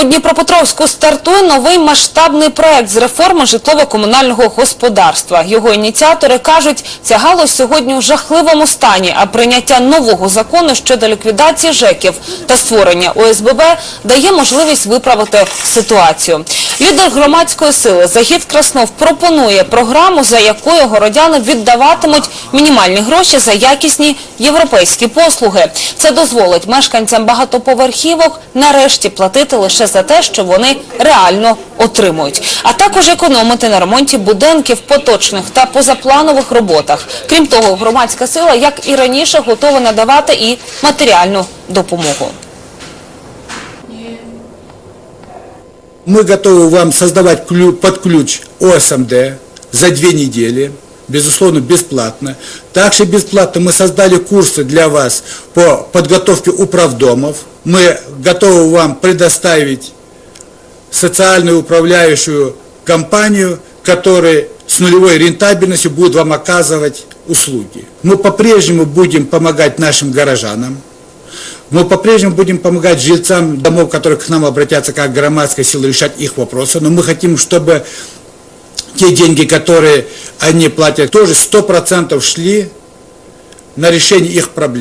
У Дніпропетровську стартує новий масштабний проект з реформи житлово-комунального господарства. Його ініціатори кажуть, ця галузь сьогодні у жахливому стані, а прийняття нового закону щодо ліквідації ЖЕКів та створення ОСББ дає можливість виправити ситуацію. Лідер громадської сили Загід Краснов пропонує програму, за якою городяни віддаватимуть мінімальні гроші за якісні європейські послуги. Це дозволить мешканцям багатоповерхівок нарешті платити лише за те, що вони реально отримують, а також економити на ремонті будинків, поточних та позапланових роботах. Крім того, громадська сила, як і раніше, готова надавати і матеріальну допомогу. Мы готовы вам создавать под ключ ОСМД за две недели, безусловно, бесплатно. Также бесплатно мы создали курсы для вас по подготовке управдомов. Мы готовы вам предоставить социальную управляющую компанию, которая с нулевой рентабельностью будет вам оказывать услуги. Мы по-прежнему будем помогать нашим горожанам. Мы по-прежнему будем помогать жильцам домов, которые к нам обратятся как громадская сила, решать их вопросы. Но мы хотим, чтобы те деньги, которые они платят, тоже 100% шли на решение их проблем.